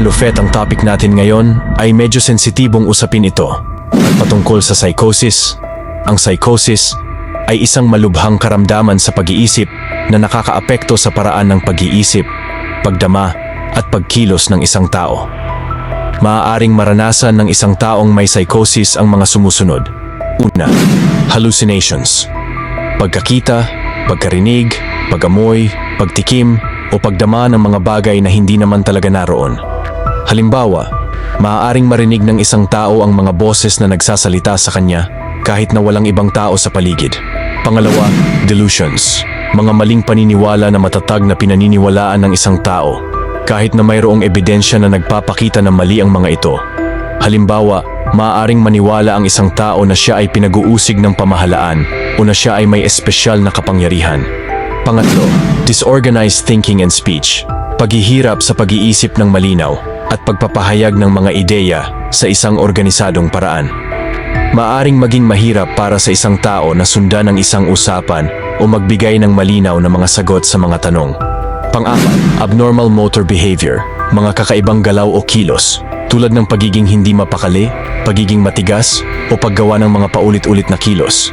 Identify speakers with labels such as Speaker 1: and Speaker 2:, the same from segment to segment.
Speaker 1: kalufet ang topic natin ngayon ay medyo sensitibong usapin ito. At patungkol sa psychosis, ang psychosis ay isang malubhang karamdaman sa pag-iisip na nakakaapekto sa paraan ng pag-iisip, pagdama at pagkilos ng isang tao. Maaaring maranasan ng isang taong may psychosis ang mga sumusunod. Una, hallucinations. Pagkakita, pagkarinig, pagamoy, pagtikim, o pagdama ng mga bagay na hindi naman talaga naroon. Halimbawa, maaaring marinig ng isang tao ang mga boses na nagsasalita sa kanya kahit na walang ibang tao sa paligid. Pangalawa, delusions. Mga maling paniniwala na matatag na pinaniniwalaan ng isang tao kahit na mayroong ebidensya na nagpapakita na mali ang mga ito. Halimbawa, maaaring maniwala ang isang tao na siya ay pinag-uusig ng pamahalaan o na siya ay may espesyal na kapangyarihan. Pangatlo, disorganized thinking and speech. Paghihirap sa pag-iisip ng malinaw at pagpapahayag ng mga ideya sa isang organisadong paraan. Maaring maging mahirap para sa isang tao na sundan ang isang usapan o magbigay ng malinaw na mga sagot sa mga tanong. Pang-apat, abnormal motor behavior, mga kakaibang galaw o kilos, tulad ng pagiging hindi mapakali, pagiging matigas, o paggawa ng mga paulit-ulit na kilos.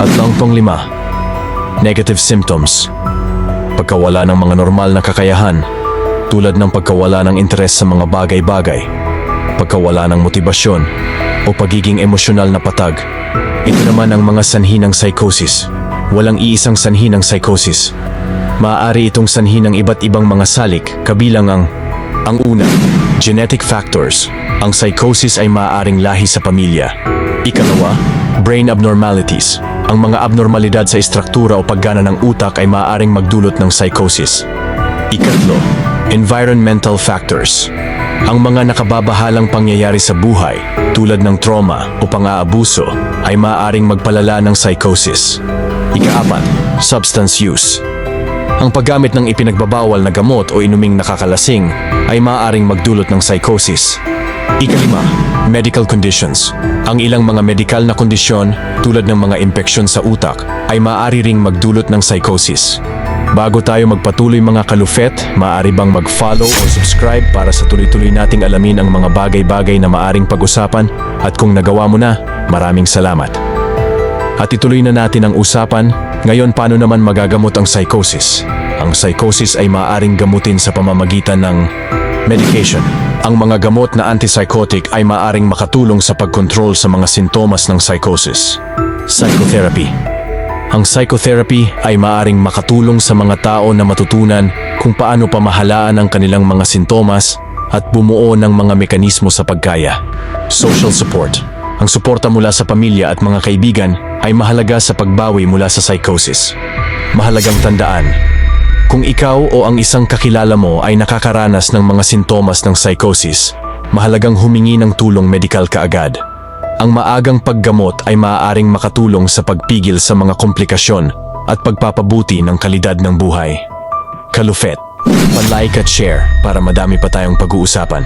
Speaker 1: At ang panglima, negative symptoms, pagkawala ng mga normal na kakayahan, tulad ng pagkawala ng interes sa mga bagay-bagay, pagkawala ng motibasyon, o pagiging emosyonal na patag. Ito naman ang mga sanhi ng psychosis. Walang iisang sanhi ng psychosis. Maaari itong sanhi ng iba't ibang mga salik, kabilang ang ang una, genetic factors. Ang psychosis ay maaaring lahi sa pamilya. Ikalawa, brain abnormalities. Ang mga abnormalidad sa istruktura o paggana ng utak ay maaaring magdulot ng psychosis. Ikatlo, environmental factors. Ang mga nakababahalang pangyayari sa buhay, tulad ng trauma o pang-aabuso, ay maaaring magpalala ng psychosis. Ikaapat, substance use. Ang paggamit ng ipinagbabawal na gamot o inuming nakakalasing ay maaaring magdulot ng psychosis. Ikalima, medical conditions. Ang ilang mga medikal na kondisyon tulad ng mga impeksyon sa utak ay maaari ring magdulot ng psychosis. Bago tayo magpatuloy mga kalufet, maaari bang mag-follow o subscribe para sa tuloy-tuloy nating alamin ang mga bagay-bagay na maaring pag-usapan at kung nagawa mo na, maraming salamat. At ituloy na natin ang usapan, ngayon paano naman magagamot ang psychosis? Ang psychosis ay maaaring gamutin sa pamamagitan ng medication. Ang mga gamot na antipsychotic ay maaaring makatulong sa pagkontrol sa mga sintomas ng psychosis. Psychotherapy Ang psychotherapy ay maaaring makatulong sa mga tao na matutunan kung paano pamahalaan ang kanilang mga sintomas at bumuo ng mga mekanismo sa pagkaya. Social support Ang suporta mula sa pamilya at mga kaibigan ay mahalaga sa pagbawi mula sa psychosis. Mahalagang tandaan, kung ikaw o ang isang kakilala mo ay nakakaranas ng mga sintomas ng psychosis, mahalagang humingi ng tulong medikal kaagad. Ang maagang paggamot ay maaaring makatulong sa pagpigil sa mga komplikasyon at pagpapabuti ng kalidad ng buhay. Kalufet, pa-like at share para madami pa tayong pag-uusapan.